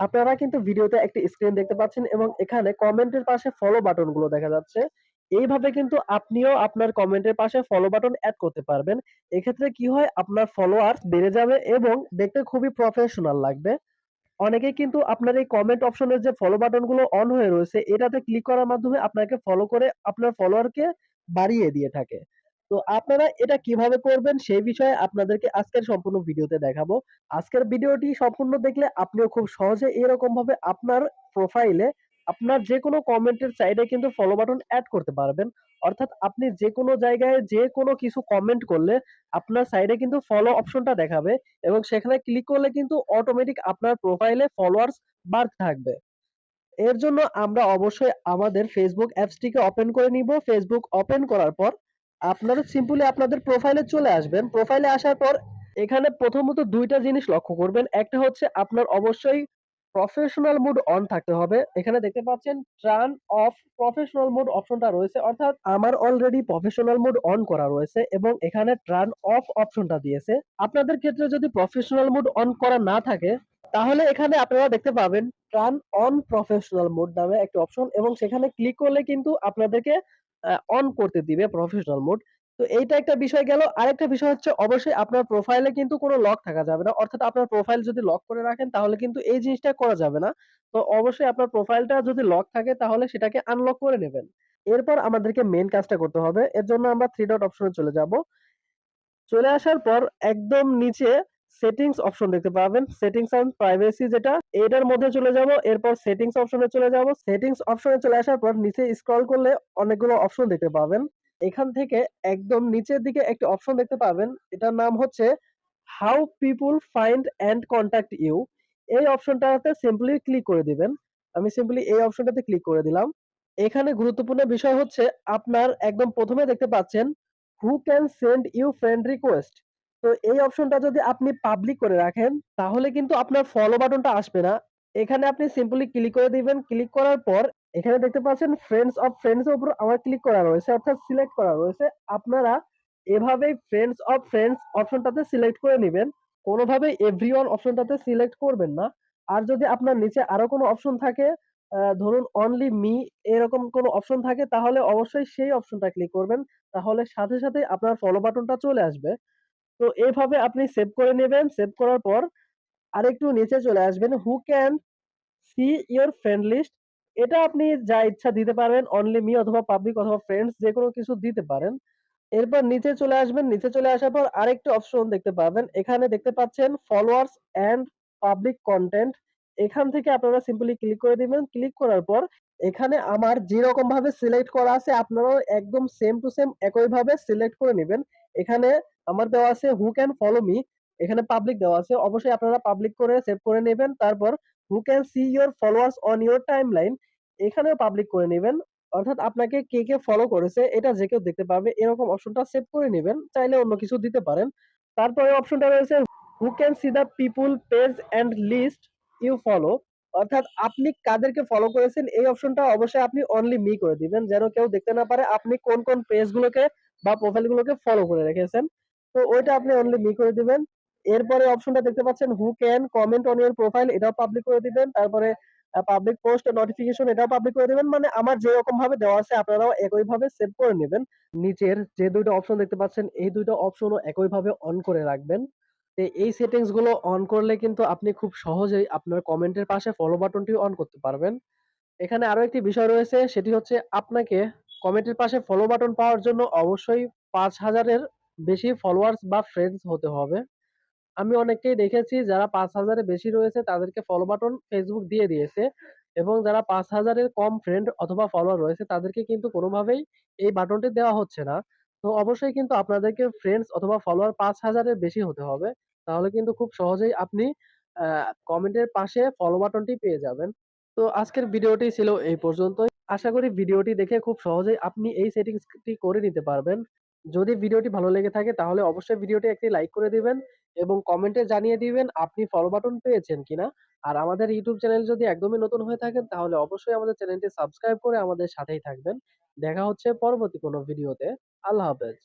আপনারা কিন্তু ভিডিওতে একটি স্ক্রিন দেখতে পাচ্ছেন এবং এখানে কমেন্টের পাশে ফলো বাটনগুলো দেখা যাচ্ছে। এইভাবে কিন্তু আপনিও আপনার কমেন্টের পাশে ফলো বাটন অ্যাড করতে পারবেন। এক্ষেত্রে কি হয় আপনার ফলোয়ার্স বেড়ে যাবে এবং দেখতে খুবই প্রফেশনাল লাগবে। অনেকেই কিন্তু আপনার এই কমেন্ট অপশনের যে ফলো বাটনগুলো অন হয়ে রয়েছে, এটাতে ক্লিক করার মাধ্যমে আপনাকে ফলো করে আপনার ফলোয়ারকে বাড়িয়ে দিয়ে থাকে। তো আপনারা এটা কীভাবে করবেন সেই বিষয়ে আপনাদেরকে আজকের সম্পূর্ণ ভিডিওতে দেখাবো। আজকের ভিডিওটি সম্পূর্ণ দেখলে আপনিও খুব সহজে এরকম ভাবে আপনার প্রোফাইলে আপনার যেকোনো কমেন্টের সাইডে কিন্তু ফলো বাটন এড করতে পারবেন। অর্থাৎ আপনি যেকোনো জায়গায় যেকোনো কিছু কমেন্ট করলে আপনার সাইডে কিন্তু ফলো অপশনটা দেখাবে এবং সেখানে ক্লিক করলে কিন্তু অটোমেটিক আপনার প্রোফাইলে ফলোয়ার্স বাড়তে থাকবে। এর জন্য আমরা অবশ্যই আমাদের Facebook অ্যাপসটিকে ওপেন করে নিব। ফেসবুক ওপেন করার পর আপনারা সিম্পলি আপনাদের প্রোফাইলে চলে আসবেন। প্রোফাইলে আসার পর এখানে প্রথমত দুইটা জিনিস লক্ষ্য করবেন। একটা হচ্ছে আপনার অবশ্যই প্রফেশনাল মুড অন থাকতে হবে। এখানে দেখতে পাচ্ছেন টার্ন অফ প্রফেশনাল মুড অপশনটা রয়েছে। অর্থাৎ আমার অলরেডি প্রফেশনাল মুড অন করা রয়েছে এবং এখানে টার্ন অফ অপশনটা দিয়েছে। আপনাদের ক্ষেত্রে যদি প্রফেশনাল মুড অন করা না থাকে, তাহলে এখানে আপনারা দেখতে পাবেন টার্ন অন প্রফেশনাল মুড নামে একটা অপশন এবং সেখানে ক্লিক করলে কিন্তু আপনাদেরকে অন করতে দিবে প্রফেশনাল মুড। তো এইটা একটা বিষয় গেল। আরেকটা বিষয় হচ্ছে, অবশ্যই আপনার প্রোফাইলে কিন্তু কোনো লক থাকা যাবে না। অর্থাৎ আপনার প্রোফাইল যদি লক করে রাখেন, তাহলে কিন্তু এই জিনিসটা করা যাবে না। তো অবশ্যই আপনার প্রোফাইলটা যদি লক থাকে, তাহলে সেটাকে আনলক করে নেবেন। এরপর আমাদেরকে মেইন কাজটা করতে হবে। এর জন্য আমরা 3 ডট অপশনে চলে যাব। চলে আসার পর একদম নিচে সেটিংস অপশন দেখতে পাবেন। সেটিংস অ্যান্ড প্রাইভেসি যেটা, এটার মধ্যে চলে যাব। এরপর সেটিংস অপশনে চলে যাব। সেটিংস অপশনে চলে আসার পর নিচে স্ক্রল করলে অনেকগুলো অপশন দেখতে পাবেন। এখান থেকে একদম নিচের দিকে একটি অপশন দেখতে পাবেন। এটার নাম হচ্ছে how people find and contact you. এই অপশনটাতে সিম্পলি ক্লিক করে দিবেন। আমি সিম্পলি এই অপশনটাতে ক্লিক করে দিলাম। এখানে গুরুত্বপূর্ণ বিষয় হচ্ছে, আপনার একদম প্রথমে দেখতে পাচ্ছেন who can send you friend request. তো এই অপশনটা যদি আপনি পাবলিক করে রাখেন তাহলে কিন্তু আপনার ফলো বাটনটা আসবে না। এখানে আপনি সিম্পলি ক্লিক করে দিবেন। ক্লিক করার পর এখানে দেখতে পাচ্ছেন ফ্রেন্ডস অফ ফ্রেন্ডস এর উপর আমার ক্লিক করা রয়েছে অর্থাৎ সিলেক্ট করা রয়েছে। আপনারা এভাবেই ফ্রেন্ডস অফ ফ্রেন্ডস অপশনটাতে সিলেক্ট করে নিবেন। কোনোভাবেই এভরিওয়ান অপশনটাতে সিলেক্ট করবেন না। আর যদি আপনার নিচে আরও কোনো অপশন থাকে ধরুন অনলি মি এরকম কোনো অপশন থাকে তাহলে অবশ্যই সেই অপশনটা ক্লিক করবেন। তাহলে সাথে, সাথে আপনার ফলো বাটনটা চলে আসবে। তো এভাবে আপনি সেভ করে নেবেন সেভ করার পর আরেকটু নিচে চলে আসবেন। Who can see your friend list এটা আপনি যা ইচ্ছা দিতে পারবেন। অনলি মি অথবা পাবলিক অথবা ফ্রেন্ডস যে কোনো কিছু দিতে পারেন। এরপর নিচে চলে আসবেন। নিচে চলে আসার পর আরেকটি অপশন দেখতে পাবেন। এখানে দেখতে পাচ্ছেন ফলোয়ার্স অ্যান্ড পাবলিক কনটেন্ট। এখান থেকে আপনারা সিম্পলি ক্লিক করে দিবেন। ক্লিক করার পর এখানে আমার যেরকম ভাবে সিলেক্ট করা আছে আপনারাও একদম সেম টু সেম একইভাবে সিলেক্ট করে নিবেন। এখানে আমার দেওয়া আছে হু ক্যান ফলো মি এখানে পাবলিক দেওয়া আছে। অবশ্যই আপনারা পাবলিক করে সেভ করে নিবেন। তারপর who can see your followers on your timeline এখানেও পাবলিক করে নেবেন অর্থাৎ আপনাকে কে, কে ফলো করেছে এটা যে কেউ দেখতে পাবে এরকম অপশনটা সেভ করে নেবেন চাইলে অন্য কিছু দিতে পারেন। তারপরে অপশনটা রয়েছে who can see the people page and list you follow অর্থাৎ আপনি কাদেরকে ফলো করেছেন এই অপশনটা অবশ্যই আপনি অনলি মি করে দিবেন। যেন কেউ দেখতে না পারে আপনি কোন, কোন পেজগুলোকে বা প্রোফাইল গুলোকে ফলো করে রেখেছেন। তো ওইটা আপনি অনলি মি করে দিবেন। এরপরে অপশনটা দেখতে পাচ্ছেন who can comment on your profile এটাও পাবলিক করে দিবেন। তারপরে পাবলিক পোস্ট নোটিফিকেশন এটাও পাবলিক করে দিবেন। মানে আমার যেরকম ভাবে দেওয়া আছে আপনারাও একই ভাবে সেভ করে নেবেন নিচের যে ২ টা অপশন দেখতে পাচ্ছেন এই ২ টা একই ভাবে অন করে রাখবেন। এই সেটিংসগুলো অন করলে কিন্তু আপনি খুব সহজেই আপনার কমেন্টের পাশে ফলো বাটনটিও অন করতে পারবেন। এখানে আরও একটি বিষয় রয়েছে, সেটি হচ্ছে আপনাকে কমেন্টের পাশে ফলো বাটন পাওয়ার জন্য অবশ্যই পাঁচ হাজারের বেশি ফলোয়ার্স বা ফ্রেন্ডস হতে হবে। আমি অনেককেই দেখেছি যারা ৫০০০ এর বেশি রয়েছে, তাদেরকে ফলো বাটন Facebook দিয়ে দিয়েছে এবং যারা পাঁচ হাজারের কম ফ্রেন্ড অথবা ফলোয়ার রয়েছে, তাদেরকে কিন্তু কোনোভাবেই এই বাটনটি দেওয়া হচ্ছে না। তো অবশ্যই কিন্তু আপনাদেরকে ফ্রেন্ডস অথবা ফলোয়ার পাঁচ হাজারের বেশি হতে হবে। তাহলে কিন্তু খুব সহজেই আপনি কমেন্টের পাশে ফলো বাটনটি পেয়ে যাবেন। তো আজকের ভিডিওটি ছিল এই পর্যন্তই। আশা করি ভিডিওটি দেখে খুব সহজেই আপনি এই সেটিংসটি করে নিতে পারবেন। যদি ভিডিওটি ভালো লেগে থাকে তাহলে অবশ্যই ভিডিওটি একটি লাইক করে দিবেন এবং কমেন্টে জানিয়ে দিবেন আপনি ফলো বাটন পেয়েছেন কিনা। আর আমাদের ইউটিউব চ্যানেল যদি একদমই নতুন হয়ে থাকেন তাহলে অবশ্যই আমাদের চ্যানেলটি সাবস্ক্রাইব করে আমাদের সাথেই থাকবেন। দেখা হচ্ছে পরবর্তী কোনো ভিডিওতে। আল্লাহ হাফেজ।